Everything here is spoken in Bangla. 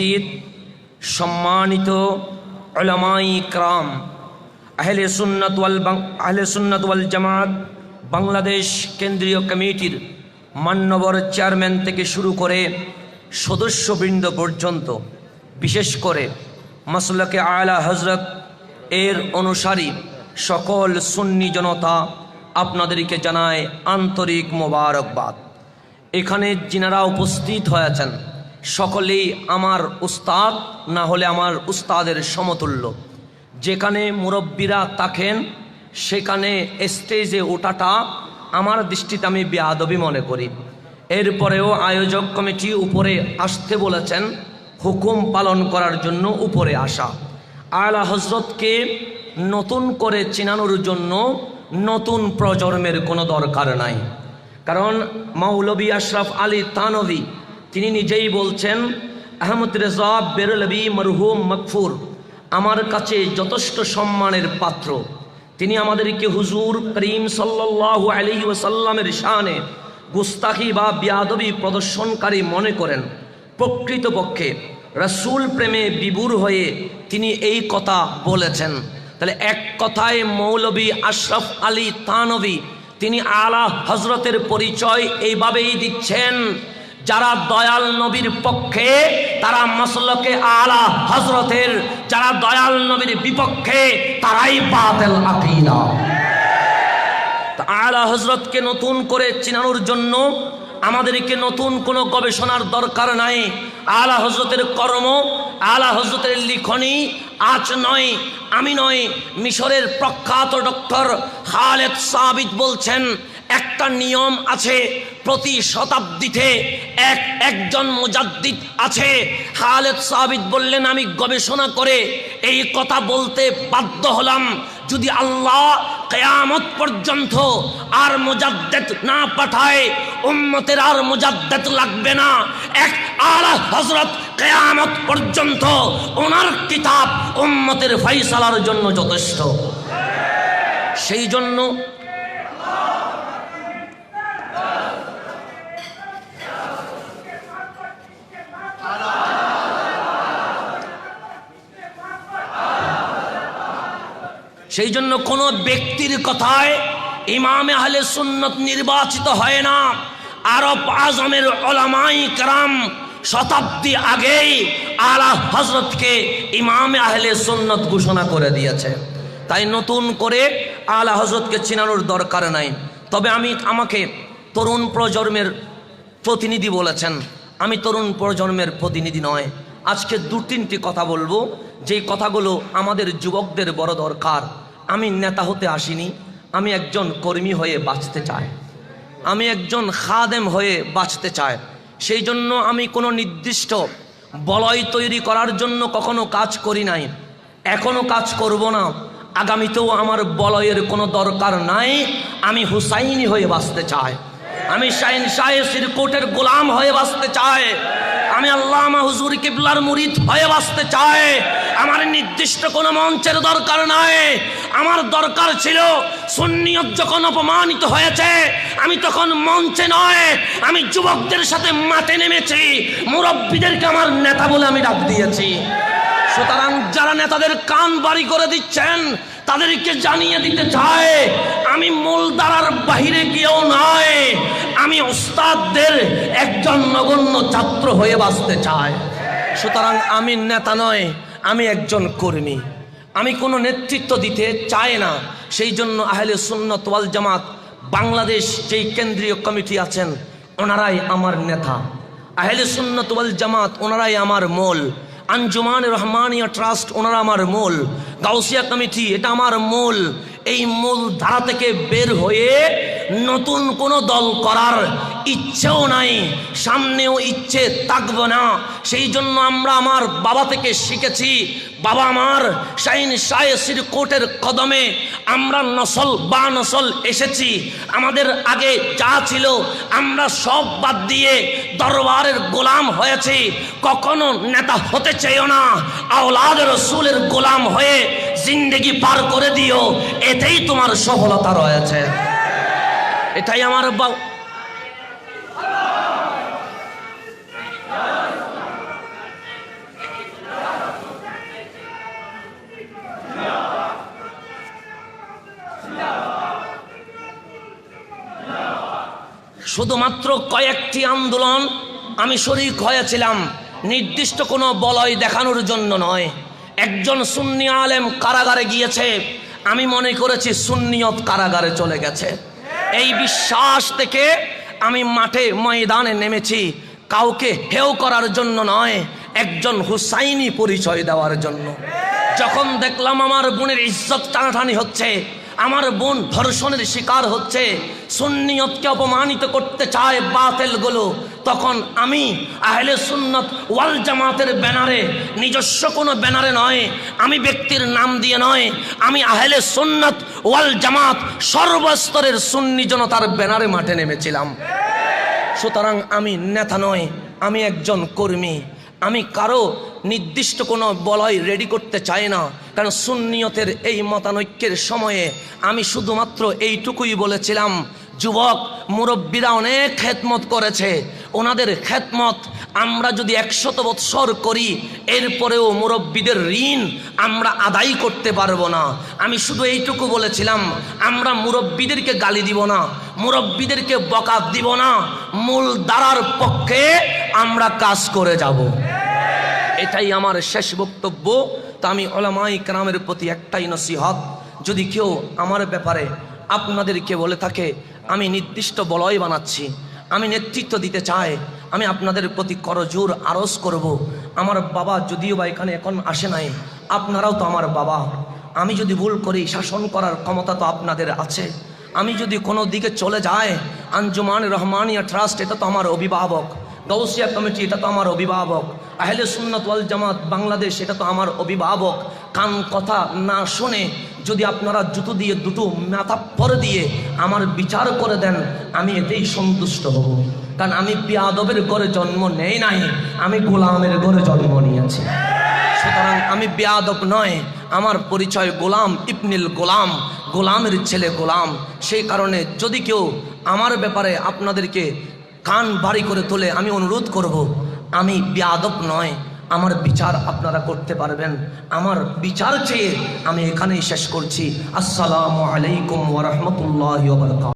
উপস্থিত সম্মানিত ওলামাই ক্রাম আহলে সুন্নত আহলে সুন্নত জামাত, বাংলাদেশ কেন্দ্রীয় কমিটির মান্যবর চেয়ারম্যান থেকে শুরু করে সদস্যবৃন্দ পর্যন্ত, বিশেষ করে মাসলাকে আয়লা হজরত এর অনুসারী সকল সুন্নি জনতা, আপনাদেরকে জানায় আন্তরিক মোবারকবাদ। এখানে যিনারা উপস্থিত হয়েছেন সকলেই আমার উস্তাদ, না হলে আমার উস্তাদের সমতুল্য। যেখানে মুরব্বীরা থাকেন, সেখানে স্টেজে ওঠাটা আমার দৃষ্টিতে আমি বেয়াদবি মনে করি। এরপরেও আয়োজক কমিটি উপরে আসতে বলেছেন, হুকুম পালন করার জন্য উপরে আসা। আলা হজরতকে নতুন করে চিনানোর জন্য নতুন প্রজন্মের কোনো দরকার নাই। কারণ মাউলবী আশরাফ আলী তানভী তিনি নিজেই বলছেন, আহমদ রেজা বেরলবি মরহুম মকফুর, আমার কাছে যথেষ্ট সম্মানের পাত্র। তিনি আমাদেরকে হুজুর করিম সাল্লাল্লাহু আলাইহি ওয়াসাল্লামের শানে গুস্তাখি বা বিয়াদবি প্রদর্শনকারী মনে করেন। প্রকৃতপক্ষে রসুল প্রেমে বিবুর হয়ে তিনি এই কথা বলেছেন। তাহলে এক কথায় মৌলবী আশরাফ আলী তানবী তিনি আলা হজরতের পরিচয় এইভাবেই দিচ্ছেন যারা দয়াল নবীর পক্ষে, তারা মসলকে আলা হজরতের যারা দয়াল নবীর বিপক্ষে, তারাই বাতেল আকিদা। আলা হজরতকে নতুন করে চিনানোর জন্য আমাদেরকে নতুন কোনো গবেষণার দরকার নাই। আলা হজরতের কর্ম, আলা হজরতের লিখনি আজ নয়, আমি নয়, মিশরের প্রখ্যাত ডক্টর খালেদ সাবিদ বলছেন একটা নিয়ম আছে প্রতি শতাব্দীতে এক একজন মুজাদ্দিদ আছে। খালেদ সাবিদ বললেন, আমি গবেষণা করে এই কথা বলতে বাধ্য হলাম। যদি আল্লাহ কেয়ামত পর্যন্ত আর মুজাদ্দেদ না পাঠায়, উম্মতের আর মুজাদ্দেদ লাগবে না। এক আলা হজরত কেয়ামত পর্যন্ত ওনার কিতাব উম্মতের ফাইসালার জন্য যথেষ্ট। সেই জন্য সেই জন্য কোনো ব্যক্তির কথায় ইমামে আহলে সুন্নত নির্বাচিত হয় না। আরব আজমের ওলামাই কারাম শতাব্দী আগেই আলা হজরতকে ইমামে আহলে সুন্নত ঘোষণা করে দিয়েছে। তাই নতুন করে আলা হজরতকে চিনানোর দরকার নাই। তবে আমি আমাকে তরুণ প্রজন্মের প্রতিনিধি বলেছেন। আমি তরুণ প্রজন্মের প্রতিনিধি নয়। আজকে দু তিনটি কথা বলব। যেই কথাগুলো আমাদের যুবকদের বড় দরকার, আমি নেতা হতে আসিনি, আমি একজন কর্মী হয়ে বাঁচতে চাই। আমি একজন খাদেম হয়ে বাঁচতে চাই। সেই জন্য আমি কোনো নির্দিষ্ট বলয় তৈরি করার জন্য কখনো কাজ করি নাই, এখনও কাজ করব না। আগামীতেও আমার বলয়ের কোনো দরকার নাই, আমি হুসাইনি হয়ে বাঁচতে চাই। আমি শাহিন শাহের কোর্টের গোলাম হয়ে বাঁচতে চাই। আমি আল্লামা হুজুর কিবলার মুরিদ হয়ে বাঁচতে চাই। আমার নির্দিষ্ট কোনো মঞ্চের দরকার নাই। আমার দরকার ছিল সুন্নিয়ত যখন অপমানিত হয়েছে, আমি তখন মঞ্চে নয়, আমি যুবকদের সাথে মাঠে নেমেছি। মুরব্বীদেরকে আমার নেতা বলে আমি ডাক দিয়েছি। সুতরাং যারা নেতাদের কান বাড়ি করে দিচ্ছেন, তাদেরকে জানিয়ে দিতে চায় আমি মূল দ্বারার বাহিরে গিয়েও নয়, আমি ওস্তাদদের একজন নগণ্য ছাত্র হয়ে বাঁচতে চাই। সুতরাং আমি নেতা নয়, আমি একজন কর্মী। আমি কোনো নেতৃত্ব দিতে চাই না, সেই জন্য আহলে সুন্নত ওয়াল জামাত বাংলাদেশ যেই কেন্দ্রীয় কমিটি আছেন, ওনারাই আমার নেতা। আহলে সুন্নত ওয়াল জামাত, ওনারাই আমার মূল। আঞ্জুমান রহমানিয়া ট্রাস্ট ওনারা আমার মূল। গাউসিয়া কমিটি এটা আমার মূল। এই মূল ধারা থেকে বের হয়ে নতুন কোনো দল করার ইচ্ছেও নাই, সামনেও ইচ্ছে থাকব না। সেই জন্য আমরা আমার বাবা থেকে শিখেছি, বাবা আমার শাইন শায়েসির কোর্টের কদমে আমরা নসল বা নসল এসেছি। আমাদের আগে যা ছিল আমরা সব বাদ দিয়ে দরবারের গোলাম হয়েছি। কখনো নেতা হতে চেয়েও না, আওলাদ রসুলের গোলাম হয়ে জিন্দগি পার করে দিও, এতেই তোমার সফলতা রয়েছে। এটাই আমার শুধুমাত্র কয়েকটি আন্দোলন আমি শরিক হয়েছিলাম। নির্দিষ্ট কোনো বলয় দেখানোর জন্য নয়। একজন সুন্নি আলেম কারাগারে গিয়েছে। আমি মনে করেছি সুন্নিয়ত কারাগারে চলে গেছে। এই বিশ্বাস থেকে আমি মাঠে ময়দানে নেমেছি। কাউকে হেউ করার জন্য নয়, একজন হুসাইনি পরিচয় দেওয়ার জন্য। যখন দেখলাম আমার বোনের ইজ্জত টানাটানি হচ্ছে আমার বোন ধর্ষণের শিকার হচ্ছে, সুন্নিয়তকে অপমানিত করতে চায় বাতেলগুলো। তখন আমি আহলে সুন্নত ওয়াল জামাতের ব্যানারে, নিজস্ব কোনো ব্যানারে নয়, আমি ব্যক্তির নাম দিয়ে নয়, আমি আহলে সুন্নত ওয়াল জামাত সর্বস্তরের সুন্নি জনতার ব্যানারে মাঠে নেমেছিলাম। সুতরাং আমি নেতা নয় আমি একজন কর্মী। আমি কারও নির্দিষ্ট কোনো বলয় রেডি করতে চাই না। কারণ সুন্নিয়তের এই মতানৈক্যের সময়ে আমি শুধুমাত্র এইটুকুই বলেছিলাম, যুবক, মুরব্বীরা অনেক খেদমত করেছে। ওনাদের খেদমত আমরা যদি একশত বৎসর করি, এরপরেও মুরব্বীদের ঋণ আমরা আদায় করতে পারব না। আমি শুধু এইটুকু বলেছিলাম, আমরা মুরব্বীদেরকে গালি দিব না, মুরব্বীদেরকে বকা দিব না, মূল দ্বারার পক্ষে আমরা কাজ করে যাব। এটাই আমার শেষ বক্তব্য। তা আমি ওলামাই কেরামের প্রতি একটাই নসিহত, যদি কেউ আমার ব্যাপারে আপনাদেরকে বলে থাকে, আমি নির্দিষ্ট বলয় বানাচ্ছি, আমি নেতৃত্ব দিতে চাই, আমি আপনাদের প্রতি করজোর আরজ করব। আমার বাবা যদিও বা এখানে এখন আসে নাই, আপনারাও তো আমার বাবা। আমি যদি ভুল করি, শাসন করার ক্ষমতা তো আপনাদের আছে। আমি যদি কোনো দিকে চলে যায় আঞ্জুমান রহমানিয়া ট্রাস্ট, এটা তো আমার অভিভাবক। গৌসিয়া কমিটি, এটা তো আমার অভিভাবক। আহলে সুন্নত ওয়াল জামাত বাংলাদেশ, এটা তো আমার অভিভাবক। কান কথা না শুনে যদি আপনারা জুতো দিয়ে দুটো মাথা পরে দিয়ে আমার বিচার করে দেন, আমি এতেই সন্তুষ্ট হব। কারণ আমি পিয়াদবের ঘরে জন্ম নেই নাই, আমি গোলামের ঘরে জন্ম নিয়েছি। সুতরাং আমি বেয়াদব নয়, আমার পরিচয় গোলাম ইবনিল গোলাম, গোলামের ছেলে গোলাম। সেই কারণে যদি কেউ আমার ব্যাপারে আপনাদেরকে কান বাড়ি করে তোলে, আমি অনুরোধ করব আমি বেয়াদব নয়, আমার বিচার আপনারা করতে পারবেন। আমার বিচার চেয়ে আমি এখানেই শেষ করছি। আসসালামু আলাইকুম ওরহমতুল্লাহ